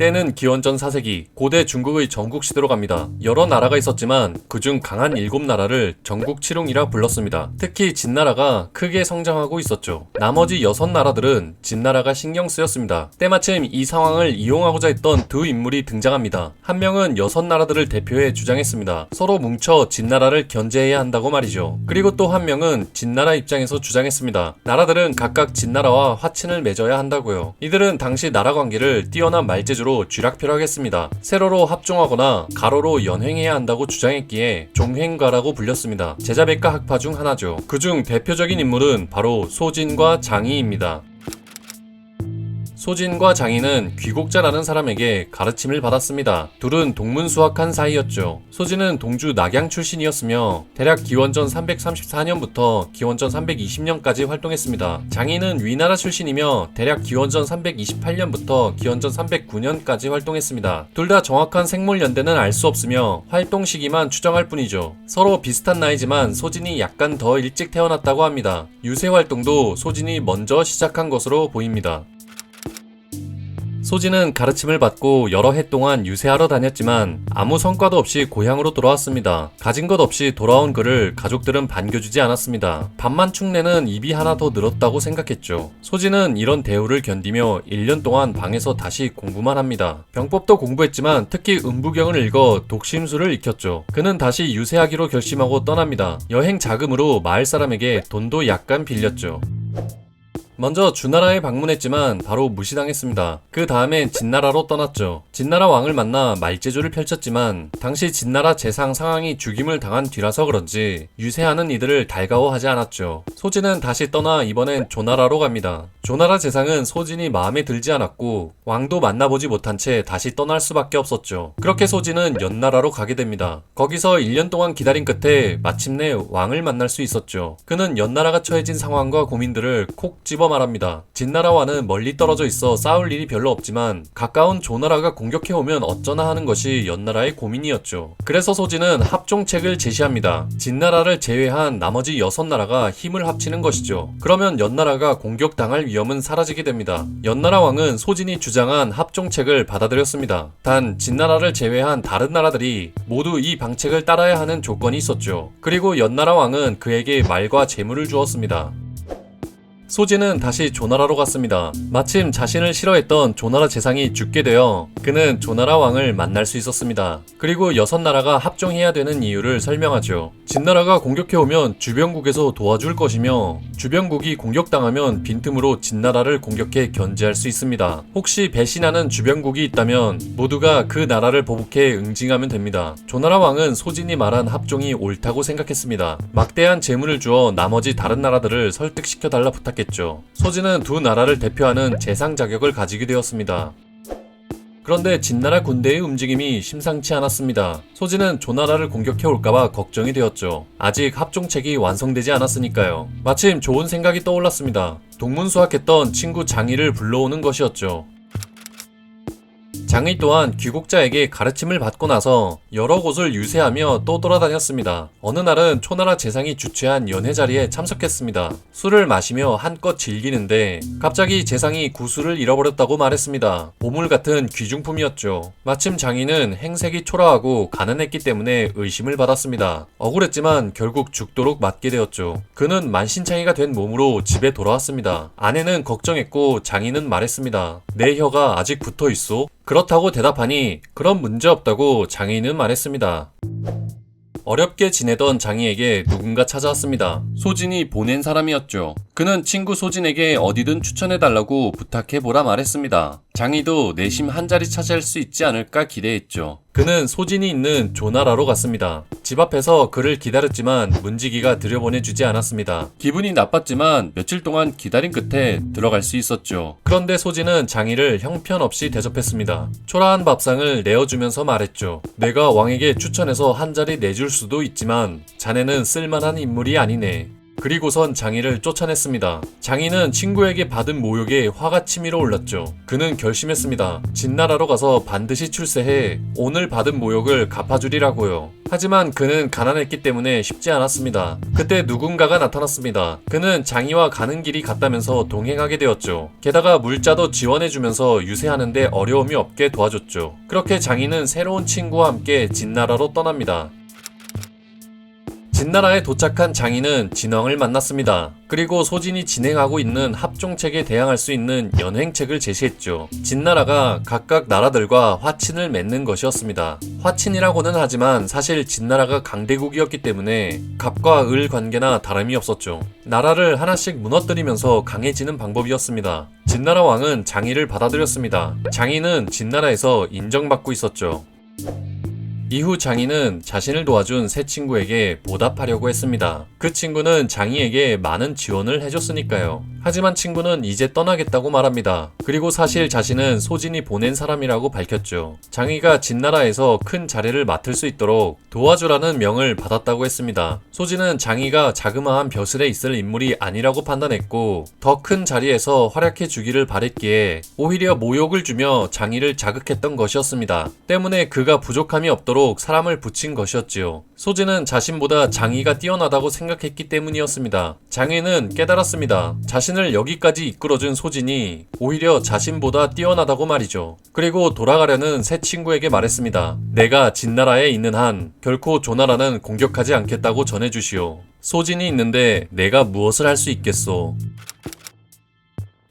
때는 기원전 4세기 고대 중국의 전국 시대로 갑니다. 여러 나라가 있었지만 그중 강한 일곱 나라를 전국 칠웅이라 불렀습니다. 특히 진나라가 크게 성장하고 있었죠. 나머지 여섯 나라들은 진나라가 신경 쓰였습니다. 때마침 이 상황을 이용하고자 했던 두 인물이 등장합니다. 한 명은 여섯 나라들을 대표해 주장했습니다. 서로 뭉쳐 진나라를 견제해야 한다고 말이죠. 그리고 또 한 명은 진나라 입장에서 주장했습니다. 나라들은 각각 진나라와 화친을 맺어야 한다고요. 이들은 당시 나라 관계를 뛰어난 말재주로 쥐락펴락했습니다. 세로로 합종하거나 가로로 연횡해야 한다고 주장했기에 종횡가라고 불렸습니다. 제자백과 학파 중 하나죠. 그중 대표적인 인물은 바로 소진과 장이입니다. 소진과 장인은 귀곡자라는 사람에게 가르침을 받았습니다. 둘은 동문수학한 사이였죠. 소진은 동주 낙양 출신이었으며 대략 기원전 334년부터 기원전 320년까지 활동했습니다. 장인은 위나라 출신이며 대략 기원전 328년부터 기원전 309년까지 활동했습니다. 둘 다 정확한 생물 연대는 알 수 없으며 활동 시기만 추정할 뿐이죠. 서로 비슷한 나이지만 소진이 약간 더 일찍 태어났다고 합니다. 유세 활동도 소진이 먼저 시작한 것으로 보입니다. 소진은 가르침을 받고 여러 해 동안 유세하러 다녔지만 아무 성과도 없이 고향으로 돌아왔습니다. 가진 것 없이 돌아온 그를 가족들은 반겨주지 않았습니다. 밥만 축내는 입이 하나 더 늘었다고 생각했죠. 소진은 이런 대우를 견디며 1년 동안 방에서 다시 공부만 합니다. 병법도 공부했지만 특히 음부경을 읽어 독심술을 익혔죠. 그는 다시 유세하기로 결심하고 떠납니다. 여행 자금으로 마을 사람에게 돈도 약간 빌렸죠. 먼저 주나라에 방문했지만 바로 무시당했습니다. 그 다음엔 진나라로 떠났죠. 진나라 왕을 만나 말재주를 펼쳤지만 당시 진나라 재상 상황이 죽임을 당한 뒤라서 그런지 유세하는 이들을 달가워하지 않았죠. 소진은 다시 떠나 이번엔 조나라로 갑니다. 조나라 재상은 소진이 마음에 들지 않았고 왕도 만나보지 못한 채 다시 떠날 수밖에 없었죠. 그렇게 소진은 연나라로 가게 됩니다. 거기서 1년 동안 기다린 끝에 마침내 왕을 만날 수 있었죠. 그는 연나라가 처해진 상황과 고민들을 콕 집어 말합니다. 진나라와는 멀리 떨어져 있어 싸울 일이 별로 없지만 가까운 조나라가 공격해오면 어쩌나 하는 것이 연나라의 고민이었죠. 그래서 소진은 합종책을 제시합니다. 진나라를 제외한 나머지 여섯 나라가 힘을 합치는 것이죠. 그러면 연나라가 공격당할 위험은 사라지게 됩니다. 연나라 왕은 소진이 주장한 합종책을 받아들였습니다. 단 진나라를 제외한 다른 나라들이 모두 이 방책을 따라야 하는 조건이 있었죠. 그리고 연나라 왕은 그에게 말과 재물을 주었습니다. 소진은 다시 조나라로 갔습니다. 마침 자신을 싫어했던 조나라 재상이 죽게 되어 그는 조나라 왕을 만날 수 있었습니다. 그리고 여섯 나라가 합종해야 되는 이유를 설명하죠. 진나라가 공격해오면 주변국에서 도와줄 것이며 주변국이 공격당하면 빈틈으로 진나라를 공격해 견제할 수 있습니다. 혹시 배신하는 주변국이 있다면 모두가 그 나라를 보복해 응징하면 됩니다. 조나라 왕은 소진이 말한 합종이 옳다고 생각했습니다. 막대한 재물을 주어 나머지 다른 나라들을 설득시켜 달라 부탁했 죠. 소진은 두 나라를 대표하는 재상 자격을 가지게 되었습니다. 그런데 진나라 군대의 움직임이 심상치 않았습니다. 소진은 조나라를 공격해 올까봐 걱정이 되었죠. 아직 합종책이 완성되지 않았으니까요. 마침 좋은 생각이 떠올랐습니다. 동문수학했던 친구 장희를 불러오는 것이었죠. 장의 또한 귀국자에게 가르침을 받고 나서 여러 곳을 유세하며 또 돌아다녔습니다. 어느 날은 초나라 재상이 주최한 연회 자리에 참석했습니다. 술을 마시며 한껏 즐기는데 갑자기 재상이 구슬을 잃어버렸다고 말했습니다. 보물 같은 귀중품이었죠. 마침 장인은 행색이 초라하고 가난했기 때문에 의심을 받았습니다. 억울했지만 결국 죽도록 맞게 되었죠. 그는 만신창이가 된 몸으로 집에 돌아왔습니다. 아내는 걱정했고 장인은 말했습니다. 내 혀가 아직 붙어 있어? 그렇다고 대답하니 그런 문제 없다고 장인은 말했습니다. 어렵게 지내던 장희에게 누군가 찾아왔습니다. 소진이 보낸 사람이었죠. 그는 친구 소진에게 어디든 추천해달라고 부탁해보라 말했습니다. 장희도 내심 한 자리 차지할 수 있지 않을까 기대했죠. 그는 소진이 있는 조나라로 갔습니다. 집 앞에서 그를 기다렸지만 문지기가 들여보내주지 않았습니다. 기분이 나빴지만 며칠 동안 기다린 끝에 들어갈 수 있었죠. 그런데 소진은 장희를 형편없이 대접했습니다. 초라한 밥상을 내어주면서 말했죠. 내가 왕에게 추천해서 한 자리 내줄 수도 있지만 자네는 쓸만한 인물이 아니네. 그리고선 장이를 쫓아냈습니다. 장이는 친구에게 받은 모욕에 화가 치밀어 올랐죠. 그는 결심했습니다. 진나라로 가서 반드시 출세해 오늘 받은 모욕을 갚아주리라고요. 하지만 그는 가난했기 때문에 쉽지 않았습니다. 그때 누군가가 나타났습니다. 그는 장이와 가는 길이 같다면서 동행하게 되었죠. 게다가 물자도 지원해주면서 유세하는데 어려움이 없게 도와줬죠. 그렇게 장이는 새로운 친구와 함께 진나라로 떠납니다. 진나라에 도착한 장인은 진왕을 만났습니다. 그리고 소진이 진행하고 있는 합종책에 대항할 수 있는 연행책을 제시했죠. 진나라가 각각 나라들과 화친을 맺는 것이었습니다. 화친이라고는 하지만 사실 진나라가 강대국이었기 때문에 갑과 을 관계나 다름이 없었죠. 나라를 하나씩 무너뜨리면서 강해지는 방법이었습니다. 진나라 왕은 장의를 받아들였습니다. 장의는 진나라에서 인정받고 있었죠. 이후 장이는 자신을 도와준 새 친구에게 보답하려고 했습니다. 그 친구는 장이에게 많은 지원을 해줬으니까요. 하지만 친구는 이제 떠나겠다고 말합니다. 그리고 사실 자신은 소진이 보낸 사람이라고 밝혔죠. 장이가 진나라에서 큰 자리를 맡을 수 있도록 도와주라는 명을 받았다고 했습니다. 소진은 장이가 자그마한 벼슬에 있을 인물이 아니라고 판단했고 더 큰 자리에서 활약해 주기를 바랬기에 오히려 모욕을 주며 장이를 자극했던 것이었습니다. 때문에 그가 부족함이 없 도록 사람을 붙인 것이었지요. 소진은 자신보다 장이가 뛰어나다고 생각했기 때문이었습니다. 장이는 깨달았습니다. 자신을 여기까지 이끌어준 소진이 오히려 자신보다 뛰어나다고 말이죠. 그리고 돌아가려는 새 친구에게 말했습니다. 내가 진나라에 있는 한 결코 조나라는 공격하지 않겠다고 전해주시오. 소진이 있는데 내가 무엇을 할 수 있겠소?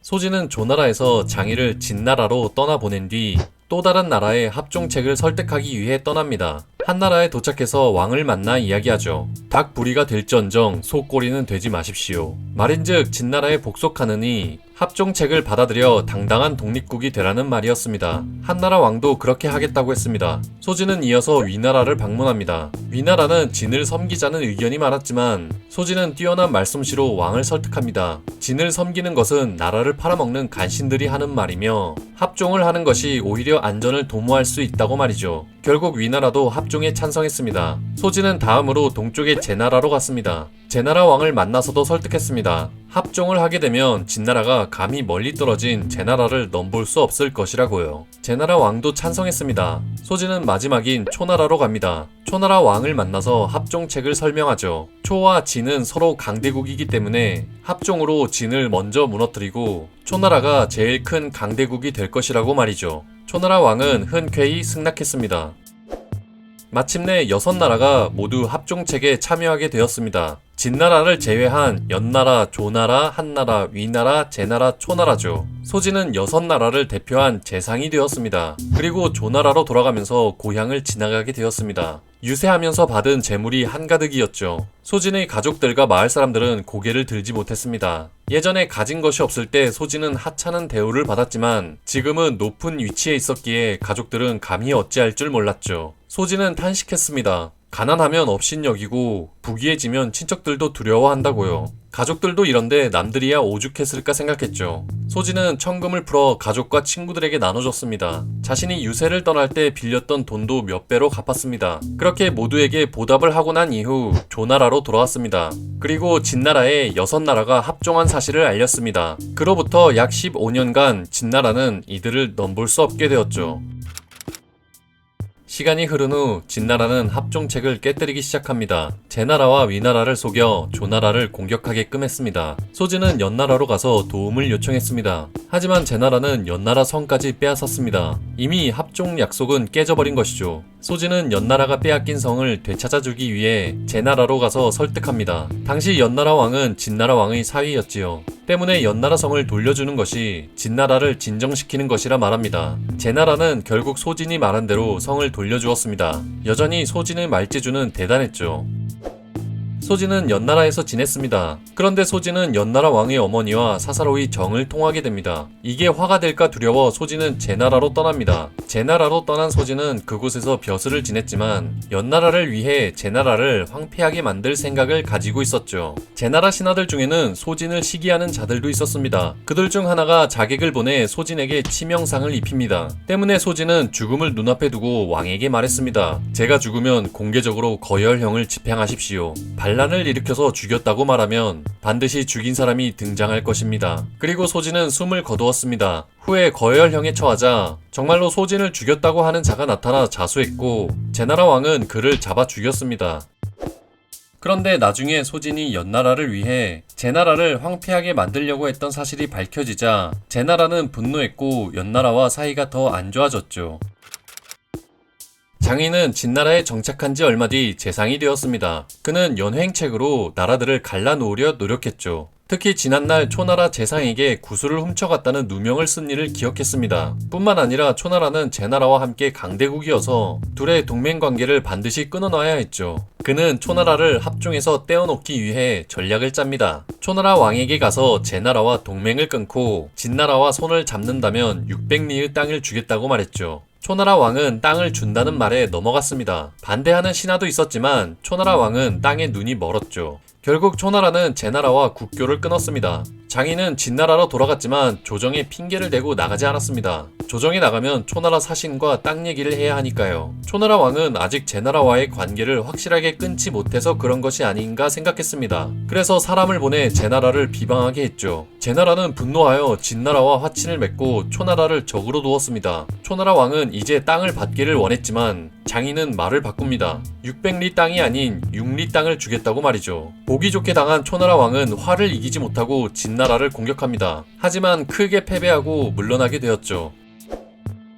소진은 조나라에서 장이를 진나라로 떠나보낸 뒤 또 다른 나라의 합종책을 설득하기 위해 떠납니다. 한 나라에 도착해서 왕을 만나 이야기하죠. 닭 부리가 될지언정 소꼬리는 되지 마십시오. 말인즉 진나라에 복속하느니 합종책을 받아들여 당당한 독립국이 되라는 말이었습니다. 한나라 왕도 그렇게 하겠다고 했습니다. 소진은 이어서 위나라를 방문합니다. 위나라는 진을 섬기자는 의견이 많았지만 소진은 뛰어난 말솜씨로 왕을 설득합니다. 진을 섬기는 것은 나라를 팔아먹는 간신들이 하는 말이며 합종을 하는 것이 오히려 안전을 도모할 수 있다고 말이죠. 결국 위나라도 합종에 찬성했습니다. 소진은 다음으로 동쪽의 제나라로 갔습니다. 제나라 왕을 만나서도 설득했습니다. 합종을 하게 되면 진나라가 감히 멀리 떨어진 제나라를 넘볼 수 없을 것이라고요. 제나라 왕도 찬성했습니다. 소진은 마지막인 초나라로 갑니다. 초나라 왕을 만나서 합종책을 설명하죠. 초와 진은 서로 강대국이기 때문에 합종으로 진을 먼저 무너뜨리고 초나라가 제일 큰 강대국이 될 것이라고 말이죠. 초나라 왕은 흔쾌히 승낙했습니다. 마침내 여섯 나라가 모두 합종책에 참여하게 되었습니다. 진나라를 제외한 연나라, 조나라, 한나라, 위나라, 제나라, 초나라죠. 소진은 여섯 나라를 대표한 재상이 되었습니다. 그리고 조나라로 돌아가면서 고향을 지나가게 되었습니다. 유세하면서 받은 재물이 한가득이었죠. 소진의 가족들과 마을 사람들은 고개를 들지 못했습니다. 예전에 가진 것이 없을 때 소진은 하찮은 대우를 받았지만 지금은 높은 위치에 있었기에 가족들은 감히 어찌할 줄 몰랐죠. 소진은 탄식했습니다. 가난하면 업신여기고 부귀해지면 친척들도 두려워한다고요. 가족들도 이런데 남들이야 오죽했을까 생각했죠. 소진은 천금을 풀어 가족과 친구들에게 나눠줬습니다. 자신이 유세를 떠날 때 빌렸던 돈도 몇 배로 갚았습니다. 그렇게 모두에게 보답을 하고 난 이후 조나라로 돌아왔습니다. 그리고 진나라에 여섯 나라가 합종한 사실을 알렸습니다. 그로부터 약 15년간 진나라는 이들을 넘볼 수 없게 되었죠. 시간이 흐른 후 진나라는 합종책을 깨뜨리기 시작합니다. 제나라와 위나라를 속여 조나라를 공격하게끔 했습니다. 소진은 연나라로 가서 도움을 요청했습니다. 하지만 제나라는 연나라 성까지 빼앗았습니다. 이미 합종 약속은 깨져버린 것이죠. 소진은 연나라가 빼앗긴 성을 되찾아주기 위해 제나라로 가서 설득합니다. 당시 연나라 왕은 진나라 왕의 사위였지요. 때문에 연나라 성을 돌려주는 것이 진나라를 진정시키는 것이라 말합니다. 제나라는 결국 소진이 말한 대로 성을 돌려주었습니다. 여전히 소진의 말재주는 대단했죠. 소진은 연나라에서 지냈습니다. 그런데 소진은 연나라 왕의 어머니와 사사로이 정을 통하게 됩니다. 이게 화가 될까 두려워 소진은 제나라로 떠납니다. 제나라로 떠난 소진은 그곳에서 벼슬을 지냈지만 연나라를 위해 제나라를 황폐하게 만들 생각을 가지고 있었죠. 제나라 신하들 중에는 소진을 시기하는 자들도 있었습니다. 그들 중 하나가 자객을 보내 소진에게 치명상을 입힙니다. 때문에 소진은 죽음을 눈앞에 두고 왕에게 말했습니다. 제가 죽으면 공개적으로 거열형을 집행하십시오. 반란 반란을 일으켜서 죽였다고 말하면 반드시 죽인 사람이 등장할 것입니다. 그리고 소진은 숨을 거두었습니다. 후에 거열형에 처하자 정말로 소진을 죽였다고 하는 자가 나타나 자수했고 제나라 왕은 그를 잡아 죽였습니다. 그런데 나중에 소진이 연나라를 위해 제나라를 황폐하게 만들려고 했던 사실이 밝혀지자 제나라는 분노했고 연나라와 사이가 더 안 좋아졌죠. 장인은 진나라에 정착한 지 얼마 뒤 재상이 되었습니다. 그는 연횡책으로 나라들을 갈라놓으려 노력했죠. 특히 지난날 초나라 재상에게 구슬을 훔쳐갔다는 누명을 쓴 일을 기억했습니다. 뿐만 아니라 초나라는 제나라와 함께 강대국이어서 둘의 동맹 관계를 반드시 끊어놔야 했죠. 그는 초나라를 합중해서 떼어놓기 위해 전략을 짭니다. 초나라 왕에게 가서 제나라와 동맹을 끊고 진나라와 손을 잡는다면 600리의 땅을 주겠다고 말했죠. 초나라 왕은 땅을 준다는 말에 넘어갔습니다. 반대하는 신하도 있었지만 초나라 왕은 땅에 눈이 멀었죠. 결국 초나라는 제나라와 국교를 끊었습니다. 장인은 진나라로 돌아갔지만 조정에 핑계를 대고 나가지 않았습니다. 조정에 나가면 초나라 사신과 땅 얘기를 해야 하니까요. 초나라 왕은 아직 제나라와의 관계를 확실하게 끊지 못해서 그런 것이 아닌가 생각했습니다. 그래서 사람을 보내 제나라를 비방하게 했죠. 제나라는 분노하여 진나라와 화친을 맺고 초나라를 적으로 두었습니다. 초나라 왕은 이제 땅을 받기를 원했지만 장인은 말을 바꿉니다. 600리 땅이 아닌 6리 땅을 주겠다고 말이죠. 보기 좋게 당한 초나라 왕은 화를 이기지 못하고 진나라를 공격합니다. 하지만 크게 패배하고 물러나게 되었죠.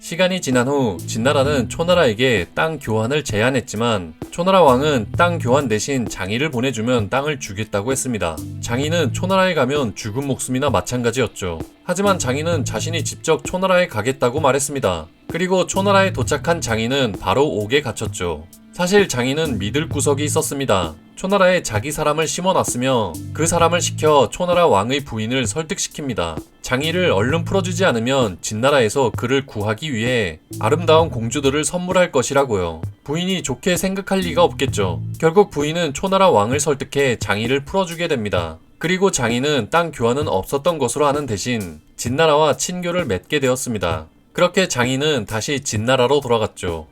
시간이 지난 후 진나라는 초나라에게 땅 교환을 제안했지만 초나라 왕은 땅 교환 대신 장의를 보내주면 땅을 주겠다고 했습니다. 장의는 초나라에 가면 죽은 목숨이나 마찬가지였죠. 하지만 장의는 자신이 직접 초나라에 가겠다고 말했습니다. 그리고 초나라에 도착한 장의는 바로 옥에 갇혔죠. 사실 장인은 믿을 구석이 있었습니다. 초나라에 자기 사람을 심어놨으며 그 사람을 시켜 초나라 왕의 부인을 설득시킵니다. 장의를 얼른 풀어주지 않으면 진나라에서 그를 구하기 위해 아름다운 공주들을 선물할 것이라고요. 부인이 좋게 생각할 리가 없겠죠. 결국 부인은 초나라 왕을 설득해 장의를 풀어주게 됩니다. 그리고 장인은 땅 교환은 없었던 것으로 하는 대신 진나라와 친교를 맺게 되었습니다. 그렇게 장인은 다시 진나라로 돌아갔죠.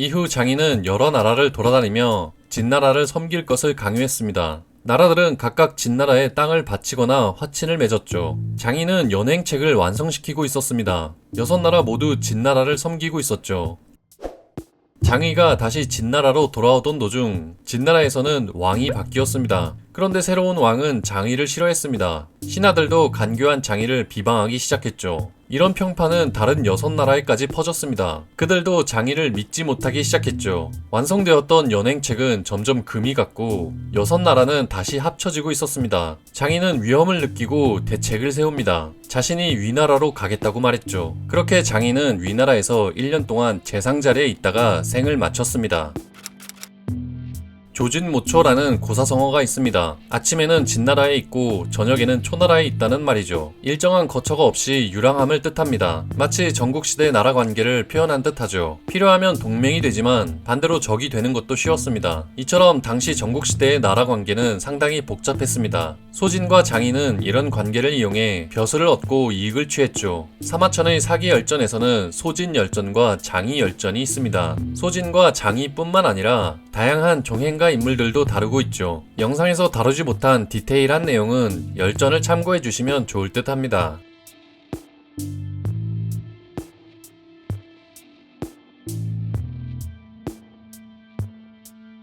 이후 장인은 여러 나라를 돌아다니며 진나라를 섬길 것을 강요했습니다. 나라들은 각각 진나라에 땅을 바치거나 화친을 맺었죠. 장인은 연행책을 완성시키고 있었습니다. 여섯 나라 모두 진나라를 섬기고 있었죠. 장의가 다시 진나라로 돌아오던 도중 진나라에서는 왕이 바뀌었습니다. 그런데 새로운 왕은 장의를 싫어했습니다. 신하들도 간교한 장의를 비방하기 시작했죠. 이런 평판은 다른 여섯 나라에까지 퍼졌습니다. 그들도 장의를 믿지 못하기 시작했죠. 완성되었던 연행책은 점점 금이 갔고 여섯 나라는 다시 합쳐지고 있었습니다. 장의는 위험을 느끼고 대책을 세웁니다. 자신이 위나라로 가겠다고 말했죠. 그렇게 장의는 위나라에서 1년 동안 재상 자리에 있다가 생을 마쳤습니다. 조진모초라는 고사성어가 있습니다. 아침에는 진나라에 있고 저녁에는 초나라에 있다는 말이죠. 일정한 거처가 없이 유랑함을 뜻합니다. 마치 전국시대 나라 관계를 표현한 듯하죠. 필요하면 동맹이 되지만 반대로 적이 되는 것도 쉬웠습니다. 이처럼 당시 전국시대의 나라 관계는 상당히 복잡했습니다. 소진과 장인은 이런 관계를 이용해 벼슬을 얻고 이익을 취했죠. 사마천의 사기 열전에서는 소진 열전과 장이 열전이 있습니다. 소진과 장이뿐만 아니라 다양한 종행가 인물들도 다루고 있죠. 영상에서 다루지 못한 디테일한 내용은 열전을 참고해 주시면 좋을 듯 합니다.